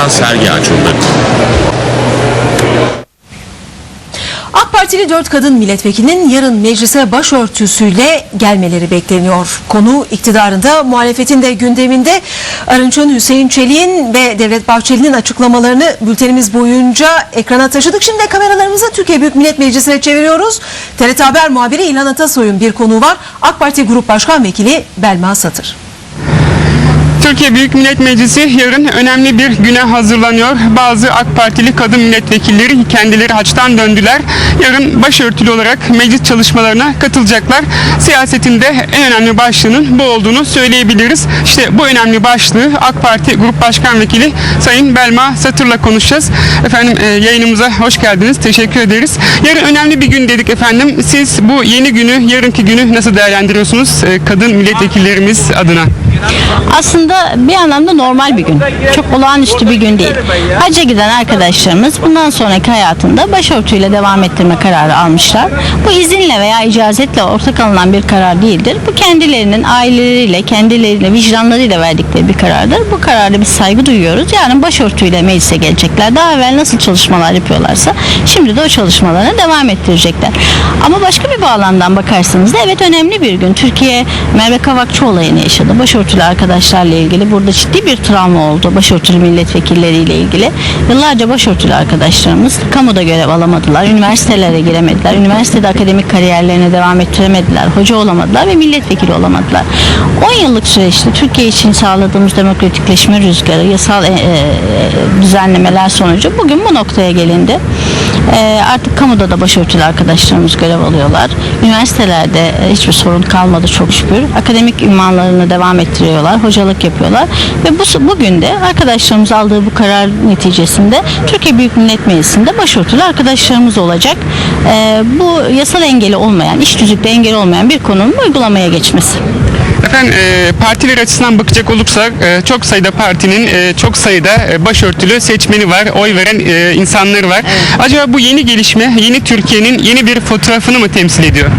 anlatan sergi açıldı. AK Partili 4 kadın milletvekilinin yarın meclise başörtüsüyle gelmeleri bekleniyor. Konu iktidarında muhalefetin de gündeminde Arınç'ın Hüseyin Çelik'in ve Devlet Bahçeli'nin açıklamalarını bültenimiz boyunca ekrana taşıdık. Şimdi kameralarımızı Türkiye Büyük Millet Meclisi'ne çeviriyoruz. TRT Haber muhabiri İlhan Atasoy'un bir konuğu var. AK Parti Grup Başkan Vekili Belma Satır. Türkiye Büyük Millet Meclisi yarın önemli bir güne hazırlanıyor. Bazı AK Partili kadın milletvekilleri kendileri haçtan döndüler. Yarın başörtülü olarak meclis çalışmalarına katılacaklar. Siyasetinde en önemli başlığının bu olduğunu söyleyebiliriz. İşte bu önemli başlığı AK Parti Grup Başkan Vekili Sayın Belma Satır'la konuşacağız. Efendim e, yayınımıza hoş geldiniz. Teşekkür ederiz. Yarın önemli bir gün dedik efendim. Siz bu yeni günü, yarınki günü nasıl değerlendiriyorsunuz e, kadın milletvekillerimiz adına? Aslında bir anlamda normal bir gün. Çok olağanüstü bir gün değil. Hacca giden arkadaşlarımız bundan sonraki hayatında başörtüyle devam ettirme kararı almışlar. Bu izinle veya icazetle ortak alınan bir karar değildir. Bu kendilerinin aileleriyle, kendileriyle, vicdanlarıyla verdikleri bir karardır. Bu kararda biz saygı duyuyoruz. Yarın başörtüyle meclise gelecekler. Daha evvel nasıl çalışmalar yapıyorlarsa şimdi de o çalışmalarına devam ettirecekler. Ama başka bir bağlamdan bakarsanız da evet önemli bir gün. Türkiye Merve Kavakçı olayını yaşadı. Başörtülü arkadaşlarla ilgili burada ciddi bir travma oldu. Başörtülü milletvekilleriyle ilgili. Yıllarca başörtülü arkadaşlarımız kamuda görev alamadılar. Üniversitelere giremediler. Üniversitede akademik kariyerlerine devam ettiremediler. Hoca olamadılar ve milletvekili olamadılar. 10 yıllık süreçte Türkiye için sağladığımız demokratikleşme rüzgarı, yasal e, e, düzenlemeler sonucu bugün bu noktaya gelindi. E, artık kamuda da başörtülü arkadaşlarımız görev alıyorlar. Üniversitelerde hiçbir sorun kalmadı çok şükür. Akademik ünvanlarını devam ettiriyorlar, hocalık yapıyorlar ve bu bugün de arkadaşlarımız aldığı bu karar neticesinde Türkiye Büyük Millet Meclisi'nde başörtülü arkadaşlarımız olacak. E, bu yasal engeli olmayan, iş düzlükte engel olmayan bir konunun uygulamaya geçmesi. Efendim e, partiler açısından bakacak olursak e, çok sayıda partinin e, çok sayıda e, başörtülü seçmeni var, oy veren e, insanları var. Acaba bu yeni gelişme, yeni Türkiye'nin yeni bir fotoğrafını mı temsil ediyor?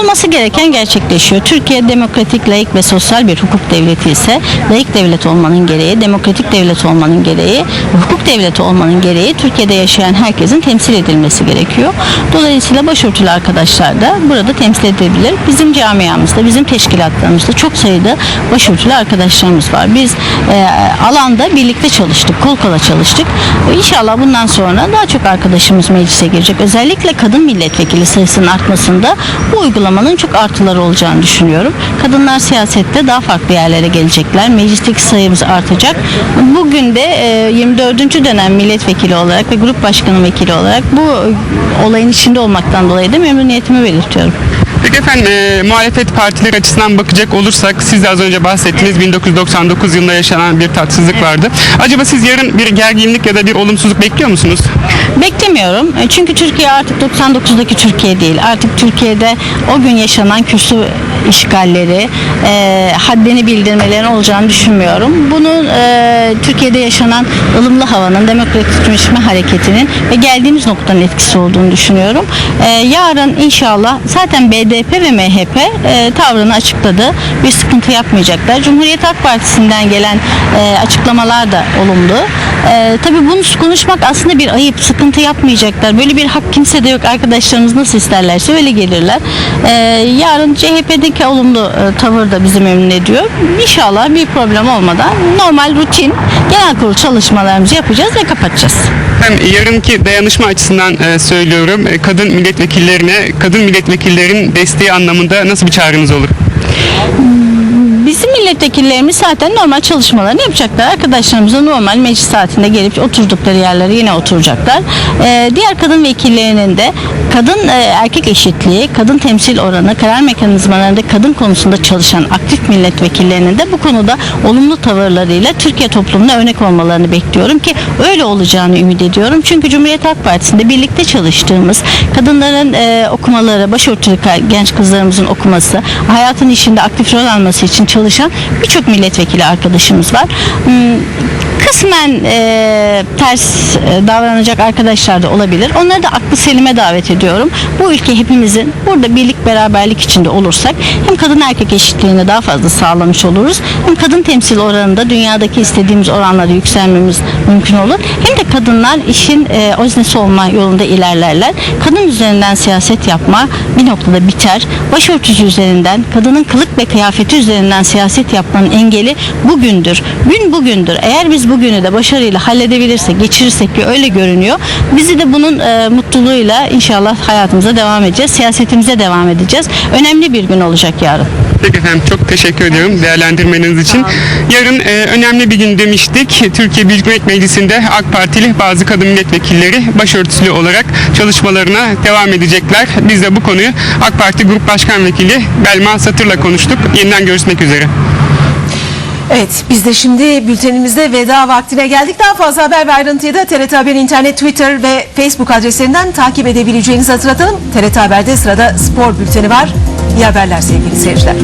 Olması gereken gerçekleşiyor. Türkiye demokratik, layık ve sosyal bir hukuk devleti ise layık devlet olmanın gereği, demokratik devlet olmanın gereği, hukuk devleti olmanın gereği Türkiye'de yaşayan herkesin temsil edilmesi gerekiyor. Dolayısıyla başörtülü arkadaşlar da burada temsil edilebilir. Bizim camiamızda, bizim teşkilatlarımızda çok sayıda başörtülü arkadaşlarımız var. Biz e, alanda birlikte çalıştık, kol kola çalıştık. E, İnşallah bundan sonra daha çok arkadaşımız meclise girecek. Özellikle kadın milletvekili sayısının artmasında bu uygulamanın çok artıları olacağını düşünüyorum. Kadınlar siyasette daha farklı yerlere gelecekler. Meclisteki sayımız artacak. Bugün de e, 24. dönem milletvekili olarak ve grup başkanı vekili olarak bu olayın içinde olmaktan dolayı da memnuniyetimi belirtiyorum. Peki efendim e, muhalefet partileri açısından bakacak olursak siz de az önce bahsettiniz 1999 yılında yaşanan bir tatsızlık vardı. Acaba siz yarın bir gerginlik ya da bir olumsuzluk bekliyor musunuz? Beklemiyorum. E, Çünkü Türkiye artık 99'daki Türkiye değil. Artık Türkiye'de o gün yaşanan kürsü işgalleri, e, haddini bildirmelerin olacağını düşünmüyorum. Bunun e, Türkiye'de yaşanan ılımlı havanın, demokratikleşme hareketinin ve geldiğimiz noktanın etkisi olduğunu düşünüyorum. E, yarın inşallah zaten BDP ve MHP e, tavrını açıkladı. Bir sıkıntı yapmayacaklar. Cumhuriyet Halk Partisi'nden gelen e, açıklamalar da olumlu. E, tabii bunu konuşmak aslında bir ayıp. Sıkıntı yapmayacaklar. Böyle bir hak kimsede yok. Arkadaşlarımız nasıl isterlerse öyle gelirler. E, yarın CHP'deki olumlu e, tavır da bizi memnun ediyor. İnşallah bir problem olmadan normal rutin genel kurul çalışmalarımızı yapacağız ve kapatacağız. Ben yarınki dayanışma açısından e, söylüyorum. E, kadın milletvekillerine, kadın milletvekillerin desteği anlamında nasıl bir çağrınız olur? Milletvekillerimiz zaten normal çalışmalarını yapacaklar. Arkadaşlarımızla normal meclis saatinde gelip oturdukları yerlere yine oturacaklar. Ee, diğer kadın vekillerinin de kadın e, erkek eşitliği, kadın temsil oranı, karar mekanizmalarında kadın konusunda çalışan aktif milletvekillerinin de bu konuda olumlu tavırlarıyla Türkiye toplumuna örnek olmalarını bekliyorum ki öyle olacağını ümit ediyorum. Çünkü Cumhuriyet Halk Partisi'nde birlikte çalıştığımız kadınların e, okumaları, başörtülü genç kızlarımızın okuması, hayatın içinde aktif rol alması için çalışan çalışan birçok milletvekili arkadaşımız var. Hmm, Kısmen e, ters e, davranacak arkadaşlar da olabilir. Onları da aklı selime davet ediyorum. Bu ülke hepimizin burada birlik beraberlik içinde olursak hem kadın erkek eşitliğini daha fazla sağlamış oluruz. Hem kadın temsil oranında dünyadaki istediğimiz oranlara yükselmemiz mümkün olur. Hem de kadınlar işin e, öznesi olma yolunda ilerlerler. Kadın üzerinden siyaset yapma bir noktada biter. Başörtüsü üzerinden, kadının kılık ve kıyafeti üzerinden siyaset yapmanın engeli bugündür. Gün bugündür. Eğer biz bugünü de başarıyla halledebilirsek, geçirirsek ki öyle görünüyor. Bizi de bunun e, mutluluğuyla inşallah hayatımıza devam edeceğiz. Siyasetimize devam edeceğiz. Önemli bir gün olacak yarın. Peki efendim çok teşekkür ediyorum değerlendirmeniz için. Yarın e, önemli bir gün demiştik. Türkiye Büyük Millet Meclisi'nde AK Partili bazı kadın milletvekilleri başörtüsü olarak çalışmalarına devam edecekler. Biz de bu konuyu AK Parti Grup Başkan Vekili Belma Satır'la konuştuk. Yeniden görüşmek üzere. Evet biz de şimdi bültenimizde veda vaktine geldik. Daha fazla haber ve ayrıntıyı da TRT Haber'in internet, Twitter ve Facebook adreslerinden takip edebileceğinizi hatırlatalım. TRT Haber'de sırada spor bülteni var. İyi haberler sevgili seyirciler.